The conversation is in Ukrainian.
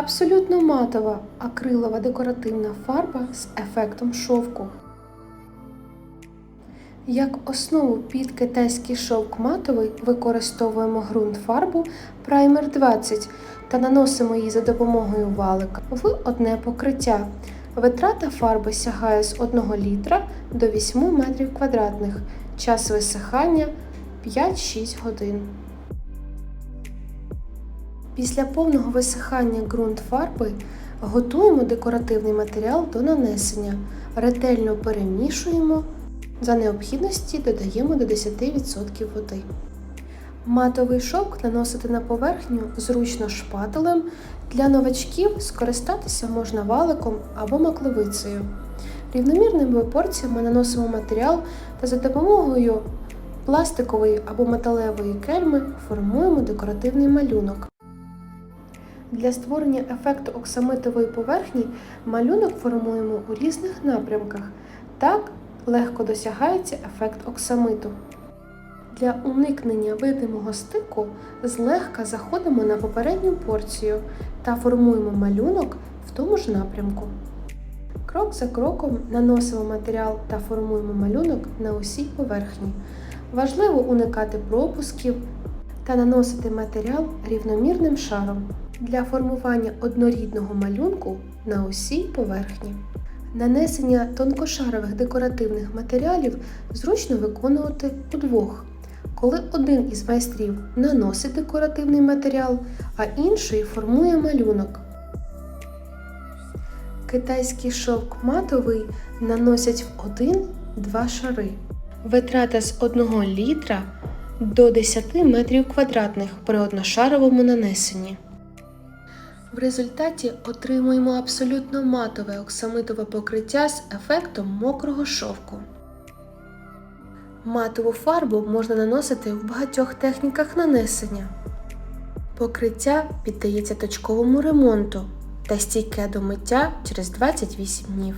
Абсолютно матова акрилова декоративна фарба з ефектом шовку. Як основу під китайський шовк матовий використовуємо ґрунт фарбу Primer 20 та наносимо її за допомогою валика в одне покриття. Витрата фарби сягає з 1 літра до 8 метрів квадратних. Час висихання 5-6 годин. Після повного висихання ґрунт фарби готуємо декоративний матеріал до нанесення. Ретельно перемішуємо. За необхідності додаємо до 10% води. Матовий шовк наносити на поверхню зручно шпателем. Для новачків скористатися можна валиком або макловицею. Рівномірними порціями наносимо матеріал та за допомогою пластикової або металевої кельми формуємо декоративний малюнок. Для створення ефекту оксамитової поверхні малюнок формуємо у різних напрямках. Так легко досягається ефект оксамиту. Для уникнення видимого стику злегка заходимо на попередню порцію та формуємо малюнок в тому ж напрямку. Крок за кроком наносимо матеріал та формуємо малюнок на усій поверхні. Важливо уникати пропусків та наносити матеріал рівномірним шаром для формування однорідного малюнку на усій поверхні. Нанесення тонкошарових декоративних матеріалів зручно виконувати удвох, коли один із майстрів наносить декоративний матеріал, а інший формує малюнок. Китайський шовк матовий наносять в 1-2 шари. Витрата з 1 літра до 10 метрів квадратних при одношаровому нанесенні. В результаті отримуємо абсолютно матове оксамитове покриття з ефектом мокрого шовку. Матову фарбу можна наносити в багатьох техніках нанесення. Покриття піддається точковому ремонту та стійке до миття через 28 днів.